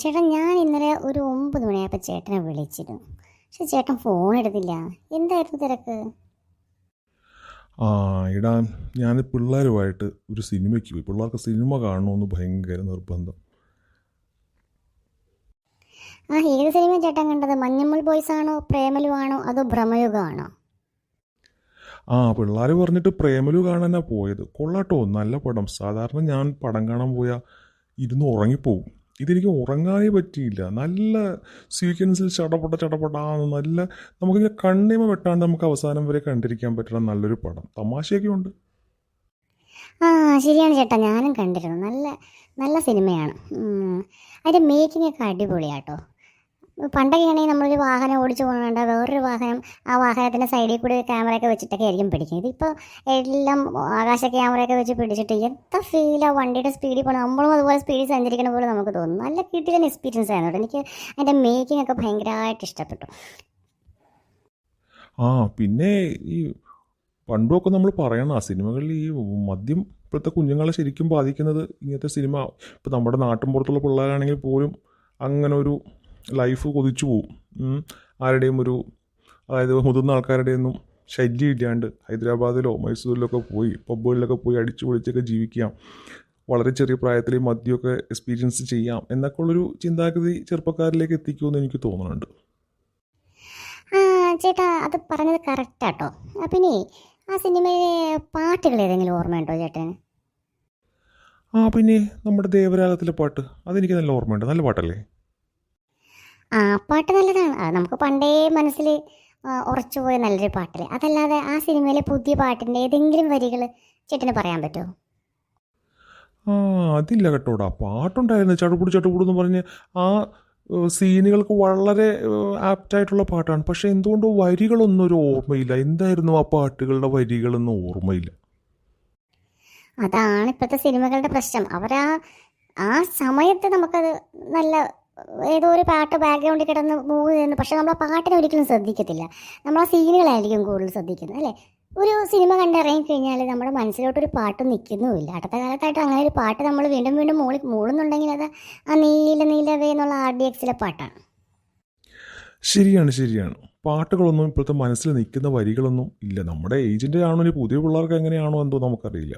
ചേട്ടാ ഞാൻ ഇന്നലെ ഒരു ഒമ്പത് മണിയായപ്പോൾ ചേട്ടനെ വിളിച്ചിരുന്നു. പക്ഷെ ചേട്ടൻ ഫോൺ എടുത്തില്ല. എന്തായിരുന്നു തിരക്ക്? ആ ഇടാൻ ഞാൻ പിള്ളേരുമായിട്ട് ഒരു സിനിമയ്ക്ക് പോയി. പിള്ളേർക്ക് സിനിമ കാണണമെന്ന് ഭയങ്കര നിർബന്ധം. ആ ഏത് സിനിമ ചേട്ടൻ കണ്ടത്? മഞ്ഞമ്മൾ ബോയ്സ് ആണോ പ്രേമലു ആണോ അതോ ഭ്രമയുഗമാണോ ആ പിള്ളേർ പറഞ്ഞിട്ട് പ്രേമലു കാണാനാണ് പോയത്. കൊള്ളാട്ടോ നല്ല പടം. സാധാരണ ഞാൻ പടം കാണാൻ പോയാൽ ഇരുന്ന് ഉറങ്ങിപ്പോവും. ഇതെനിക്ക് ഉറങ്ങാനേ പറ്റിയില്ല. നല്ല സീക്വൻസിൽ ചടപട ചടപടാന്ന് നല്ല നമുക്കിങ്ങനെ കണ്ണിമ വെട്ടാണ്ട് നമുക്ക് അവസാനം വരെ കണ്ടിരിക്കാൻ പറ്റുന്ന നല്ലൊരു പടം. തമാശയൊക്കെ ഉണ്ട്. ആ ശരിയാണ് ചേട്ടാ. ഞാനും കണ്ടിരുന്നു. നല്ല നല്ല സിനിമയാണ്. അതിന്റെ മേക്കിംഗ് ഒക്കെ അടിപൊളിയാട്ടോ. പണ്ടൊക്കെ ആണെങ്കിൽ നമ്മളൊരു വാഹനം ഓടിച്ചു പോകുന്നുണ്ട് വേറൊരു വാഹനം ആ വാഹനത്തിന്റെ സൈഡിൽ കൂടി ക്യാമറയൊക്കെ വെച്ചിട്ടൊക്കെ ആയിരിക്കും പിടിക്കുന്നത് ഇതിപ്പോൾ എല്ലാം ആകാശ ക്യാമറയൊക്കെ വെച്ച് പിടിച്ചിട്ട് എത്ര ഫീലാണ് വണ്ടിയുടെ സ്പീഡിൽ പോകണം നമ്മളും അതുപോലെ സ്പീഡിൽ സഞ്ചരിക്കണ പോലെ നമുക്ക് തോന്നും. നല്ല കിട്ടിയ എക്സ്പീരിയൻസ് ആയിരുന്നു എനിക്ക് അതിന്റെ മേക്കിംഗ് ഒക്കെ ഭയങ്കരമായിട്ട് ഇഷ്ടപ്പെട്ടു. ആ പിന്നെ ഈ പണ്ടുമൊക്കെ നമ്മൾ പറയണം ആ സിനിമകളിൽ ഈ മദ്യം ഇപ്പോഴത്തെ കുഞ്ഞുങ്ങളെ ശരിക്കും ബാധിക്കുന്നത് ഇങ്ങനത്തെ സിനിമ. ഇപ്പോൾ നമ്മുടെ നാട്ടിൻ പുറത്തുള്ള പിള്ളേരാണെങ്കിൽ പോലും അങ്ങനെ ഒരു ലൈഫ് കൊതിച്ചു പോവും. ആരുടെയും ഒരു അതായത് മുതിർന്ന ആൾക്കാരുടെയൊന്നും ശല്യം ഇല്ലാണ്ട് ഹൈദരാബാദിലോ മൈസൂരിലൊക്കെ പോയി പബ്ബുകളിലൊക്കെ പോയി അടിച്ചു പൊളിച്ചൊക്കെ ജീവിക്കാം. വളരെ ചെറിയ പ്രായത്തിൽ മദ്യമൊക്കെ എക്സ്പീരിയൻസ് ചെയ്യാം എന്നൊക്കെ ഉള്ളൊരു ചിന്താഗതി ചെറുപ്പക്കാരിലേക്ക് എത്തിക്കുമെന്ന് എനിക്ക് തോന്നുന്നുണ്ട്. ആ ചേട്ടാ അത് പറഞ്ഞത് കറക്റ്റാട്ടോ പിന്നെ ആ സിനിമയിലെ പാട്ടുകൾ ഏതെങ്കിലും ഓർമ്മയുണ്ടോ ചേട്ടന്? ആ പിന്നെ നമ്മുടെ ദേവരാഗത്തിലെ പാട്ട്. അതെനിക്ക് നല്ല ഓർമ്മയുണ്ട്. നല്ല പാട്ടല്ലേ? ആ പാട്ട് നല്ലതാണ്. അത് നമുക്ക് പണ്ടേ മനസ്സിൽ ഉറച്ചുപോയ നല്ലൊരു പാട്ടല്ലേ. അതല്ലാതെ ആ സിനിമയിലെ പുതിയ പാട്ടിന്റെ ഏതെങ്കിലും വരികൾ ചേട്ടന് പറയാൻ പറ്റുമോ? ആ അതില്ല കേട്ടോടാ പാട്ടുണ്ടായിരുന്നു ചടുപുടി ചടുപുടി എന്ന് പറഞ്ഞ് ആ സീനുകൾക്ക് വളരെ ആപ്റ്റായിട്ടുള്ള പാട്ടാണ്. പക്ഷെ എന്തുകൊണ്ടോ വരികളൊന്നും ഒരു ഓർമ്മയില്ല. എന്തായിരുന്നു ആ പാട്ടുകളുടെ വരികളൊന്നും ഓർമ്മയില്ല. അതാണ് ഇപ്പോഴത്തെ സിനിമകളുടെ പ്രശ്നം. അവരാ ആ സമയത്ത് നമുക്കത് നല്ല ഏതോ ഒരു പാട്ട് ബാക്ക്ഗ്രൗണ്ടിൽ കിടന്ന് മൂവ് ചെയ്യുന്നു. പക്ഷെ നമ്മൾ ആ പാട്ടിനെ ഒരിക്കലും ശ്രദ്ധിക്കത്തില്ല. നമ്മൾ ആ സീനുകളായിരിക്കും കൂടുതൽ ശ്രദ്ധിക്കുന്നത് അല്ലേ? ഒരു സിനിമ കണ്ടിറങ്ങി കഴിഞ്ഞാൽ നമ്മുടെ മനസ്സിലോട്ടൊരു പാട്ട് നിൽക്കുന്നുമില്ല. അടുത്ത കാലത്തായിട്ട് അങ്ങനെ ഒരു പാട്ട് നമ്മൾ വീണ്ടും വീണ്ടും മൂളി മൂളുന്നുണ്ടെങ്കിൽ അത് ആ നീല നീലവേ എന്നുള്ള ആർ ഡി എക്സിലെ പാട്ടാണ്. ശരിയാണ് ശരിയാണ്. പാട്ടുകളൊന്നും ഇപ്പോഴത്തെ മനസ്സിൽ നിൽക്കുന്ന വരികളൊന്നും ഇല്ല. നമ്മുടെ ഏജിന്റെ ആണോ പുതിയ പിള്ളേർക്ക് എങ്ങനെയാണോ എന്തോ നമുക്കറിയില്ല.